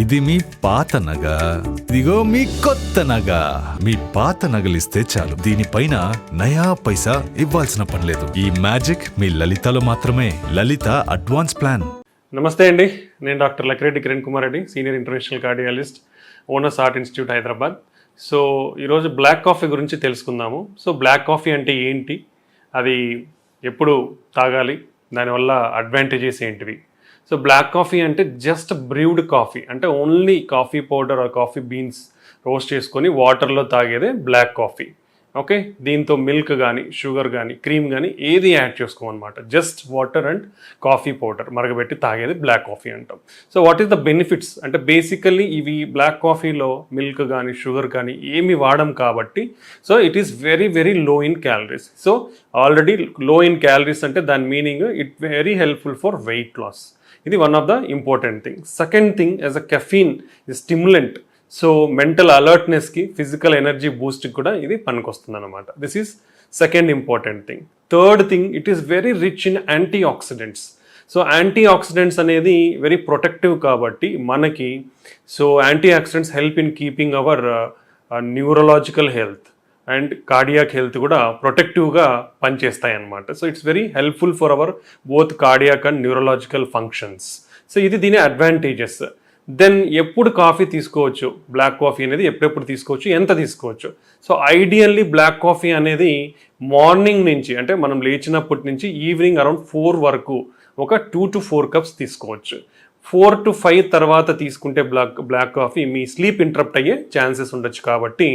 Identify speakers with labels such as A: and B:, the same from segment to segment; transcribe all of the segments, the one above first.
A: ఇది మీ పాత నగ. ఇదిగో మీ కొత్త నగ. మీ పాత నగలిస్తే చాలు. దీనిపైన నయా పైసా ఇవ్వాల్సిన పనిలేదు ఈ మ్యాజిక్ మీ లలితలో మాత్రమే. Lalitha advance plan.
B: నమస్తే అండి. నేను doctor Lakkireddy Kiran Kumar Reddy senior international cardiologist owners art institute Hyderabad. So ఈరోజు బ్లాక్ కాఫీ గురించి తెలుసుకుందాము. సో బ్లాక్ కాఫీ అంటే ఏంటి? అది ఎప్పుడు తాగాలి? దానివల్ల అడ్వాంటేజెస్ ఏంటివి? సో బ్లాక్ కాఫీ అంటే జస్ట్ బ్రూడ్ కాఫీ అంటే only coffee powder or coffee beans roast చేసుకొని వాటర్లో తాగేదే బ్లాక్ కాఫీ. ఓకే? దీంతో మిల్క్ కానీ షుగర్ కానీ క్రీమ్ కానీ ఏది add చేసుకోమన్నమాట. Just water and coffee powder. మరగబెట్టి తాగేది బ్లాక్ కాఫీ అంటాం. So what is the benefits? అంటే బేసికల్లీ ఇవి బ్లాక్ కాఫీలో మిల్క్ కానీ షుగర్ కానీ ఏమి వాడం కాబట్టి so it is very very low in calories so already low in calories అంటే దాని meaning it very helpful for weight loss ఇది one of the important thing second thing as a caffeine stimulant so mental అలర్ట్నెస్కి physical energy బూస్ట్కి కూడా ఇది పనికొస్తుంది అనమాట this is second important thing third thing it is very rich in antioxidants so antioxidants అనేది very protective కాబట్టి మనకి so antioxidants help in keeping our neurological health and cardiac health కూడా ప్రొటెక్టివ్గా పనిచేస్తాయి అన్నమాట so it's very helpful for our both cardiac and neurological functions so ఇది దీని advantages then ఎప్పుడు కాఫీ తీసుకోవచ్చు? బ్లాక్ కాఫీ అనేది ఎప్పుడెప్పుడు తీసుకోవచ్చు? ఎంత తీసుకోవచ్చు? సో ఐడియల్లీ బ్లాక్ కాఫీ అనేది మార్నింగ్ నుంచి అంటే మనం లేచినప్పటి నుంచి ఈవినింగ్ అరౌండ్ ఫోర్ వరకు ఒక టూ టు ఫోర్ కప్స్ తీసుకోవచ్చు. ఫోర్ టు ఫైవ్ తర్వాత తీసుకుంటే బ్లాక్ బ్లాక్ కాఫీ మీ స్లీప్ ఇంటరప్ట్ అయ్యే ఛాన్సెస్ ఉండొచ్చు కాబట్టి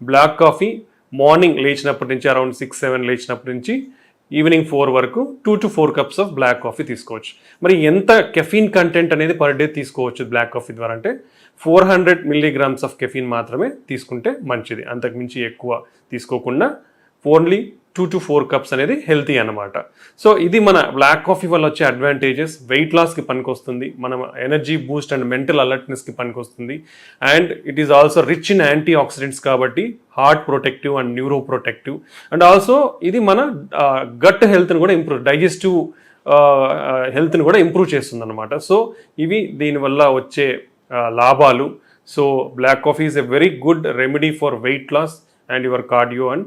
B: బ్లాక్ కాఫీ మార్నింగ్ లేచినప్పటి నుంచి అరౌండ్ సిక్స్ సెవెన్ లేచినప్పటి నుంచి ఈవినింగ్ ఫోర్ వరకు two to four cups of black coffee తీసుకోవచ్చు. మరి ఎంత కెఫీన్ కంటెంట్ అనేది పర్ డే తీసుకోవచ్చు బ్లాక్ కాఫీ ద్వారా అంటే four hundred milligrams of caffeine మాత్రమే తీసుకుంటే మంచిది. అంతకుమించి ఎక్కువ తీసుకోకుండా only two to four cups అనేది హెల్తీ అనమాట సో ఇది మన బ్లాక్ కాఫీ వల్ల వచ్చే అడ్వాంటేజెస్ వెయిట్ లాస్కి పనికొస్తుంది. మన ఎనర్జీ బూస్ట్ అండ్ మెంటల్ అలర్ట్నెస్కి పనికొస్తుంది. And it is also rich in antioxidants కాబట్టి heart protective and neuro protective and also ఇది మన గట్ హెల్త్ని కూడా ఇంప్రూవ్ డైజెస్టివ్ హెల్త్ని కూడా ఇంప్రూవ్ చేస్తుంది అనమాట సో ఇవి దీనివల్ల వచ్చే లాభాలు. So black coffee is a very good remedy for weight loss and your cardio and